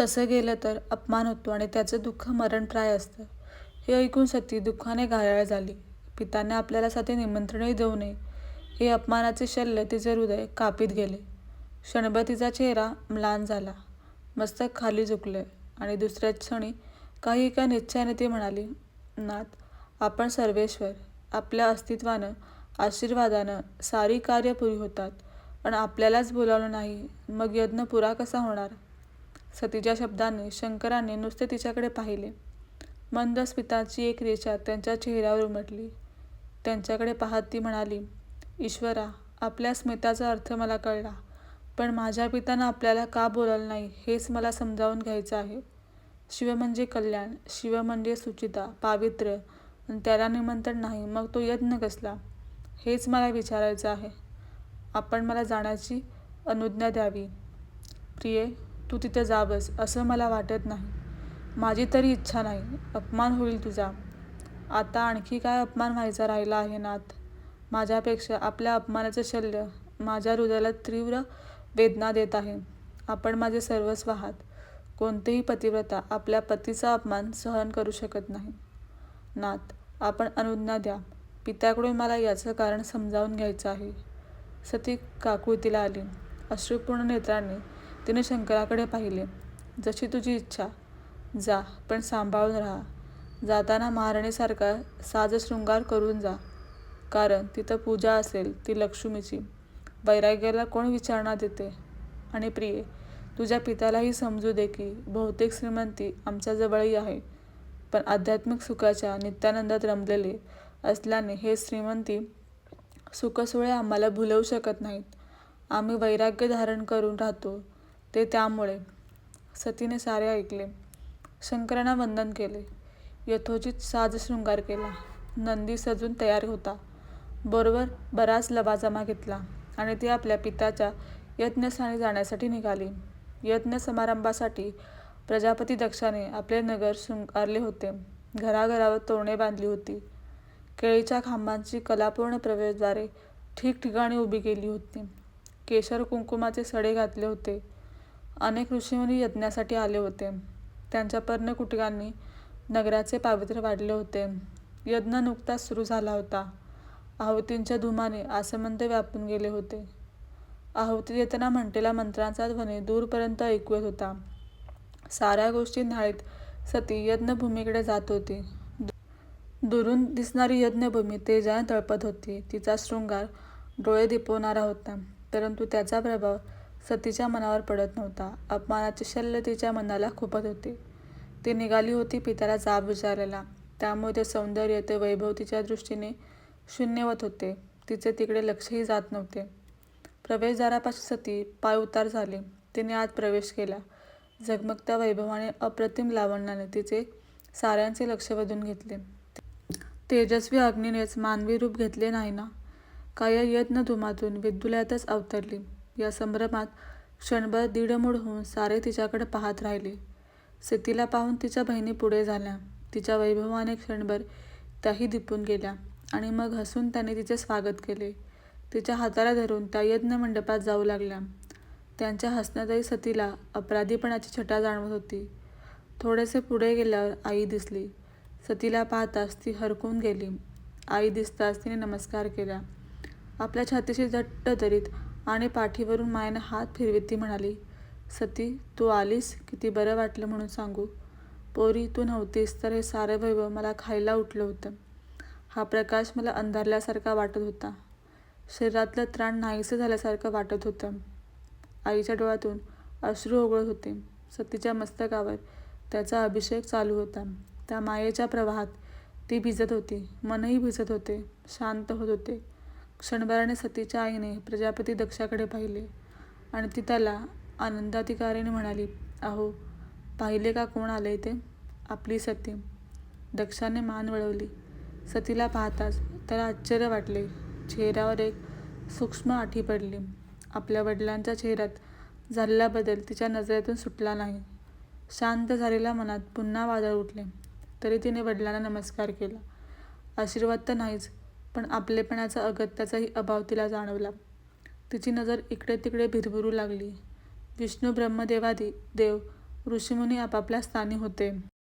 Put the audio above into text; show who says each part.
Speaker 1: तसं गेलं तर अपमान होतो आणि त्याचं दुःख मरणप्राय असतं. हे ऐकून सती दुःखाने घायाळ झाली. पिताने आपल्याला साधे निमंत्रणही देऊ नये. हे अपमानाचे शल्य तिचे हृदय कापीत गेले. क्षणभर तिचा चेहरा म्लान झाला. मस्तक खाली झुकले आणि दुसऱ्या क्षणी काही एका निश्चयाने ती म्हणाली नाथ आपण सर्वेश्वर. आपल्या अस्तित्वानं आशीर्वादानं सारी कार्य पुरी होतात. पण आपल्यालाच बोलावलं नाही. मग यज्ञ पुरा कसा होणार? सतीच्या शब्दांनी शंकराने नुसते तिच्याकडे पाहिले. मंद स्मिताची एक रेषा त्यांच्या चेहऱ्यावर उमटली. त्यांच्याकडे पाहत ती म्हणाली ईश्वरा आपल्या स्मिताचा अर्थ मला कळला पण माझ्या पित्यानं आपल्याला का बोलावलं नाही हेच मला समजावून घ्यायचं आहे. शिव म्हणजे कल्याण शिव म्हणजे सुचिता पावित्र्य त्याला निमंत्रण नाही मग तो यज्ञ कसला? हेच मला विचारायचं आहे. आपण मला जाण्याची अनुज्ञा द्यावी. प्रिये तू तिथे जावंस असं मला वाटत नाही. माझी तरी इच्छा नाही. अपमान होईल तुझा. आता आणखी काय अपमान व्हायचा राहिला आहे नाथ माझ्यापेक्षा आपल्या अपमानाचं शल्य माझ्या हृदयाला तीव्र वेदना देत आहे. आपण माझे सर्वस्व आहात. कोणतेही पतिव्रता आपल्या पतीचा अपमान सहन करू शकत नाही. नाथ आपण अनुज्ञा द्या. पित्याकडून मला याचं कारण समजावून घ्यायचं आहे. सती काकुळतीला आली. अश्रुपूर्ण नेत्रांनी तिने शंकराकडे पाहिले. जशी तुझी इच्छा. जा पण सांभाळून राहा. जाताना महाराणीसारखा साजशृंगार करून जा. कारण तिथं पूजा असेल ती लक्ष्मीची. वैराग्याला कोण विचारणा देते? आणि प्रिये तुझ्या पित्यालाही समजू दे की बहुतेक श्रीमंती आमच्याजवळही आहे. पण आध्यात्मिक सुखाच्या नित्यानंदात रमलेले असल्याने हे श्रीमंती सुखसोळे आम्हाला भुलवू शकत नाहीत. आम्ही वैराग्य धारण करून राहतो. ते त्यामुळे सतीने सारे ऐकले. शंकरांना वंदन केले. यथोचित साज शृंगार केला. नंदी सजून तयार होता. बरोबर बराच लवाजमा घेतला आणि ती आपल्या पित्याच्या यज्ञस्थानी जाण्यासाठी निघाली. यज्ञ समारंभासाठी प्रजापती दक्षाने आपले नगर शृंगारले होते. घराघरावर तोरणे बांधली होती. केळीच्या खांबांची कलापूर्ण प्रवेशद्वारे ठिकठिकाणी उभी केली होती. केशर कुंकुमाचे सडे घातले होते. अनेक ऋषीमुनी यज्ञासाठी आले होते. त्यांच्या पर्णकुटकांनी नगराचे पावित्र्य वाढले होते. यज्ञ नुकताच सुरू झाला होता. आहुतींच्या धुमाने आसमंत व्यापून गेले होते. आहुती देताना म्हणतेला मंत्रांचा ध्वनी दूरपर्यंत ऐकू येत होता. साऱ्या गोष्टी न्हाळीत सती यज्ञभूमीकडे जात होती. दुरून दिसणारी यज्ञभूमी तेजाने तळपत होती. तिचा शृंगार डोळे दिपवणारा होता. परंतु त्याचा प्रभाव सतीच्या मनावर पडत नव्हता. अपमानाचे शल्य तिच्या मनाला खुपत होते. ती निघाली होती पित्याला जाब विचारायला. त्यामुळे ते सौंदर्य ते वैभव तिच्या दृष्टीने शून्यवत होते. तिचे तिकडे लक्षही जात नव्हते. प्रवेशद्वारापाशी सती पाय उतार झाले. तिने आत प्रवेश केला. झगमगत्या वैभवाने अप्रतिम लावण्याने तिचे साऱ्यांचे लक्ष वेधून घेतले. तेजस्वी अग्नीनेच मानवी रूप घेतले नाही ना? काय यज्ञ धुमातून विद्युलयातच अवतरली. या संभ्रमात क्षणभर दीडमूड होऊन सारे तिच्याकडे पाहत राहिले. सतीला पाहून तिच्या बहिणी पुढे झाल्या. तिच्या वैभवाने क्षणभर त्याही दिपून गेल्या आणि मग हसून त्याने तिचे स्वागत केले. तिच्या हाताला धरून त्या यज्ञ मंडपात जाऊ लागल्या. त्यांच्या हसण्यातही सतीला अपराधीपणाची छटा जाणवत होती. थोडेसे पुढे गेल्यावर आई दिसली. सतीला पाहताच ती हरकून गेली. आई दिसताच तिने नमस्कार केला. आपल्या छातीशी झट्ट धरीत आणि पाठीवरून मायनं हात फिरवीत ती म्हणाली सती तू आलीस? किती बरं वाटलं म्हणून सांगू. पोरी तू नव्हतीस तर हे सारं वैभव मला खायला उठलं होतं. हा प्रकाश मला अंधारल्यासारखा वाटत होता. शरीरातलं त्राण नाहीसं झाल्यासारखं वाटत होतं. आईच्या डोळ्यातून अश्रू ओघळत होते. सतीच्या मस्तकावर त्याचा अभिषेक चालू होता. त्या मायेच्या प्रवाहात ती भिजत होती. मनही भिजत होते. शांत होत होते. क्षणभराने सतीच्या आईने प्रजापती दक्षाकडे पाहिले आणि ती त्याला आनंदाधिकारीने म्हणाली अहो पाहिले का कोण आले ते? आपली सती. दक्षाने मान वळवली. सतीला पाहताच त्याला आश्चर्य वाटले. चेहऱ्यावर एक सूक्ष्म आठी पडली. आपल्या वडिलांच्या चेहऱ्यात झालेला बदल तिच्या नजरेतून सुटला नाही. शांत झालेल्या मनात पुन्हा वादळ उठले. तरी तिने वडिलांना नमस्कार केला. आशीर्वाद तर नाहीच पण आपलेपणाचा अगत्याचाही अभाव तिला जाणवला. तिची नजर इकडे तिकडे भिरभिरू लागली. विष्णू ब्रह्मदेवादी देव ऋषीमुनी आपापल्या स्थानी होते.